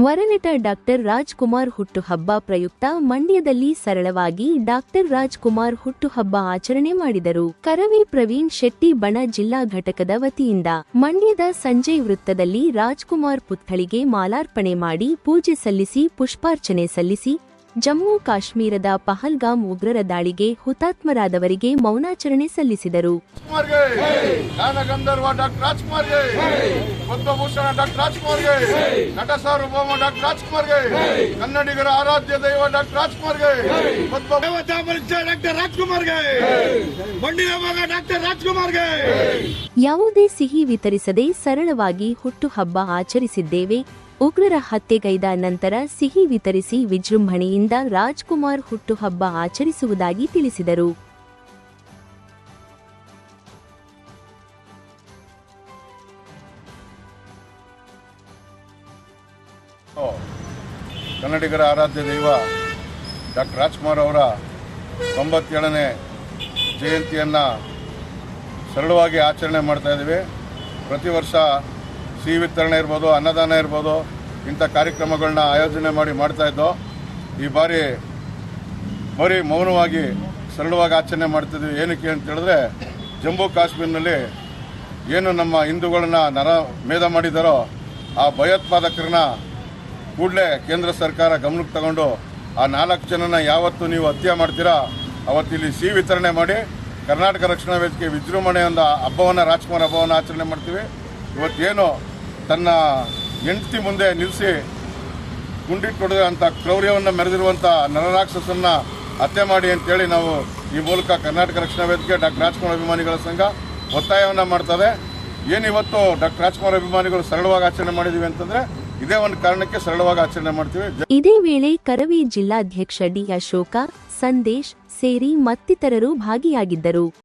ವರನಟ doctor Rajkumar ಹುಟ್ಟುಹಬ್ಬ ಪ್ರಯುಕ್ತ ಮಂಡ್ಯದಲ್ಲಿ ಸರಳವಾಗಿ ಡಾಕ್ಟರ್ ರಾಜ್ಕುಮಾರ್ ಹುಟ್ಟುಹಬ್ಬ ಆಚರಣೆ ಮಾಡಿದರು. ಕರವೇ ಪ್ರವೀಣ್ ಶೆಟ್ಟಿ ಬಣ ಜಿಲ್ಲಾ ಘಟಕದ ವತಿಯಿಂದ ಮಂಡ್ಯದ ಸಂಜಯ್ ವೃತ್ತದಲ್ಲಿ ರಾಜ್ಕುಮಾರ್ ಪುತ್ಥಳಿಗೆ ಮಾಲಾರ್ಪಣೆ ಮಾಡಿ ಪೂಜೆ ಸಲ್ಲಿಸಿ ಪುಷ್ಪಾರ್ಚನೆ ಸಲ್ಲಿಸಿ ಜಮ್ಮು ಕಾಶ್ಮೀರದ ಪಹಲ್ಗಾಮ್ ಉಗ್ರರ ದಾಳಿಗೆ ಹುತಾತ್ಮರಾದವರಿಗೆ ಮೌನಾಚರಣೆ ಸಲ್ಲಿಸಿದರು. ಡಾಕ್ಟರ್ ನಟ ಸಾರ್ವಭೌಮ ರಾಜ್ಕುಮಾರ್ಗೆ! ಕನ್ನಡಿಗರ ಆರಾಧ್ಯ ದೈವ ಡಾಕ್ಟರ್ ರಾಜ್ಕುಮಾರ್ಗೆ! ಡಾಕ್ಟರ್ ರಾಜ್ಕುಮಾರ್ಗೆ! ಮಂಡಿನ ಮಗ ಡಾಕ್ಟರ್ ರಾಜ್ಕುಮಾರ್ಗೆ! ಯಾವುದೇ ಸಿಹಿ ವಿತರಿಸದೆ ಸರಳವಾಗಿ ಹುಟ್ಟುಹಬ್ಬ ಆಚರಿಸಿದ್ದೇವೆ. ಉಗ್ರರ ಹತ್ಯೆಗೈದ ನಂತರ ಸಿಹಿ ವಿತರಿಸಿ ವಿಜೃಂಭಣೆಯಿಂದ ರಾಜ್ಕುಮಾರ್ ಹುಟ್ಟುಹಬ್ಬ ಆಚರಿಸುವುದಾಗಿ ತಿಳಿಸಿದರು. ಕನ್ನಡಿಗರ ಆರಾಧ್ಯ ದೈವ ಡಾಕ್ಟರ್ ರಾಜ್ಕುಮಾರ್ ಅವರ ತೊಂಬತ್ತೇಳನೇ ಜಯಂತಿಯನ್ನು ಸರಳವಾಗಿ ಆಚರಣೆ ಮಾಡ್ತಾ ಇದ್ದೀವಿ. ಪ್ರತಿ ವರ್ಷ ಸಿಹಿ ವಿತರಣೆ ಇರ್ಬೋದು, ಅನ್ನದಾನ ಇರ್ಬೋದು, ಇಂಥ ಕಾರ್ಯಕ್ರಮಗಳನ್ನ ಆಯೋಜನೆ ಮಾಡಿ ಮಾಡ್ತಾ ಇದ್ದೋ, ಈ ಬಾರಿ ಬರೀ ಮೌನವಾಗಿ ಸರಳವಾಗಿ ಆಚರಣೆ ಮಾಡ್ತಿದ್ವಿ. ಏನಕ್ಕೆ ಅಂತ ಹೇಳಿದ್ರೆ, ಜಮ್ಮು ಕಾಶ್ಮೀರ್ನಲ್ಲಿ ಏನು ನಮ್ಮ ಹಿಂದೂಗಳನ್ನ ನರ ಮೇಧ ಮಾಡಿದಾರೋ, ಆ ಭಯೋತ್ಪಾದಕರನ್ನ ಕೂಡಲೇ ಕೇಂದ್ರ ಸರ್ಕಾರ ಗಮನಕ್ಕೆ ತಗೊಂಡು, ಆ ನಾಲ್ಕು ಜನನ ಯಾವತ್ತು ನೀವು ಹತ್ಯೆ ಮಾಡ್ತೀರಾ, ಅವತ್ತು ಇಲ್ಲಿ ಸಿಹಿ ವಿತರಣೆ ಮಾಡಿ, ಕರ್ನಾಟಕ ರಕ್ಷಣಾ ವೇದಿಕೆ ವಿಜೃಂಭಣೆ ಒಂದು ಹಬ್ಬವನ್ನು, ರಾಜ್ಕುಮಾರ್ ಹಬ್ಬವನ್ನು ಆಚರಣೆ ಮಾಡ್ತೀವಿ. ಇವತ್ತೇನು ತನ್ನ ಹೆಂಡತಿ ಮುಂದೆ ನಿಲ್ಲಿಸಿ ಗುಂಡಿಟ್ಟು ಅಂತ ಕ್ರೌರ್ಯವನ್ನು ಮೆರೆದಿರುವಂಥ ನರರಾಕ್ಷಸನ್ನ ಹತ್ಯೆ ಮಾಡಿ ಅಂತೇಳಿ ನಾವು ಈ ಮೂಲಕ ಕರ್ನಾಟಕ ರಕ್ಷಣಾ ವೇದಿಕೆ ಡಾಕ್ಟರ್ ರಾಜ್ಕುಮಾರ್ ಅಭಿಮಾನಿಗಳ ಸಂಘ ಒತ್ತಾಯವನ್ನು ಮಾಡ್ತದೆ. ಏನಿವತ್ತು ಡಾಕ್ಟರ್ ರಾಜ್ಕುಮಾರ್ ಅಭಿಮಾನಿಗಳು ಸರಳವಾಗಿ ಆಚರಣೆ ಮಾಡಿದೀವಿ ಅಂತಂದ್ರೆ ಇದೇ ಒಂದು ಕಾರಣಕ್ಕೆ ಸರಳವಾಗಿ ಆಚರಣೆ ಮಾಡ್ತೀವಿ. ಇದೇ ವೇಳೆ ಕರವಿ ಜಿಲ್ಲಾಧ್ಯಕ್ಷ ಡಿ ಅಶೋಕ, ಸಂದೇಶ್ ಸೇರಿ ಮತ್ತಿತರರು ಭಾಗಿಯಾಗಿದ್ದರು.